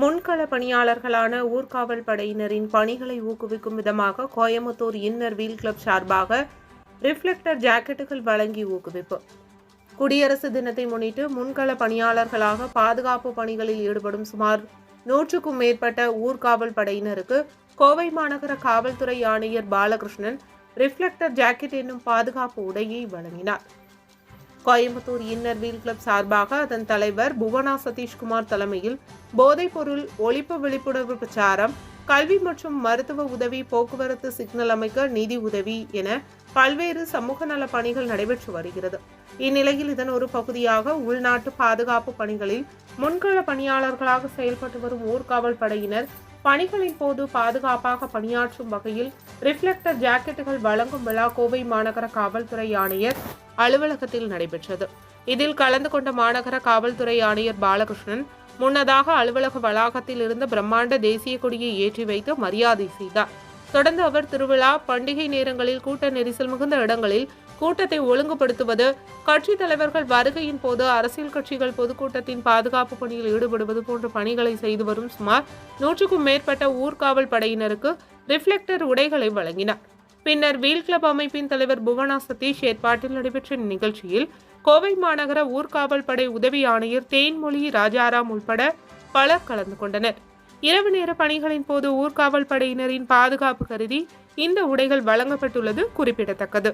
முன்கள பணியாளர்களான ஊர்காவல் படையினரின் பணிகளை ஊக்குவிக்கும் விதமாக கோயம்புத்தூர் இன்னர் வீல் கிளப் சார்பாக ரிஃப்ளெக்டர் ஜாக்கெட்டுகள் வழங்கி ஊக்குவிப்பு. குடியரசு தினத்தை முன்னிட்டு முன்கள பணியாளர்களாக பாதுகாப்பு பணிகளில் ஈடுபடும் சுமார் நூற்றுக்கும் மேற்பட்ட ஊர்காவல் படையினருக்கு கோவை மாநகர காவல்துறை ஆணையர் பாலகிருஷ்ணன் ரிஃப்ளெக்டர் ஜாக்கெட் என்னும் பாதுகாப்பு உடையை வழங்கினார். கோயம்புத்தூர் இன்னர் வீல் கிளப் சார்பாக அதன் தலைவர் புவனா சதீஷ்குமார் தலைமையில் போதைப்பொருள் ஒழிப்பு விழிப்புணர்வு பிரச்சாரம் கல்வி மற்றும் மருத்துவ உதவி போக்குவரத்து சிக்னல் அமைக்க நிதி உதவி என பல்வேறு சமூக நல பணிகள் நடைபெற்று வருகிறது. இந்நிலையில் இதன் ஒரு பகுதியாக உள்நாட்டு பாதுகாப்பு பணிகளில் முன்கள பணியாளர்களாக செயல்பட்டு வரும் ஊர்காவல் படையினர் பணிகளின் போது பாதுகாப்பாக பணியாற்றும் வகையில் ரிஃப்ளெக்டர் ஜாக்கெட்டுகள் வழங்கும் விழா கோவை மாநகர காவல்துறை ஆணையர் அலுவலகத்தில் நடைபெற்றது. இதில் கலந்து கொண்ட மாநகர காவல்துறை ஆணையர் பாலகிருஷ்ணன் முன்னதாக அலுவலக வளாகத்தில் இருந்த பிரம்மாண்ட தேசிய கொடியை ஏற்றி வைத்து மரியாதை செய்தார். தொடர்ந்து அவர் திருவிழா பண்டிகை நேரங்களில் கூட்ட நெரிசல் மிகுந்த இடங்களில் கூட்டத்தை ஒழுங்குபடுத்துவது கட்சித் தலைவர்கள் வருகையின் போது அரசியல் கட்சிகள் பொதுக்கூட்டத்தின் பாதுகாப்பு பணியில் ஈடுபடுவது போன்ற பணிகளை செய்து வரும் சுமார் நூற்றுக்கும் மேற்பட்ட ஊர்காவல் படையினருக்கு ரிஃப்ளெக்டர் உடைகளை வழங்கினார். பின்னர் வீல் கிளப் அமைப்பின் தலைவர் புவனா சதீஷ் ஏற்பாட்டில் நடைபெற்ற நிகழ்ச்சியில் கோவை மாநகர ஊர்காவல் படை உதவி ஆணையர் தேன்மொழி ராஜாராம் உட்பட பலர் கலந்து கொண்டனர். இரவு நேர பணிகளின் போது ஊர்காவல் படையினரின் பாதுகாப்பு கருதி இந்த உடைகள் வழங்கப்பட்டுள்ளது குறிப்பிடத்தக்கது.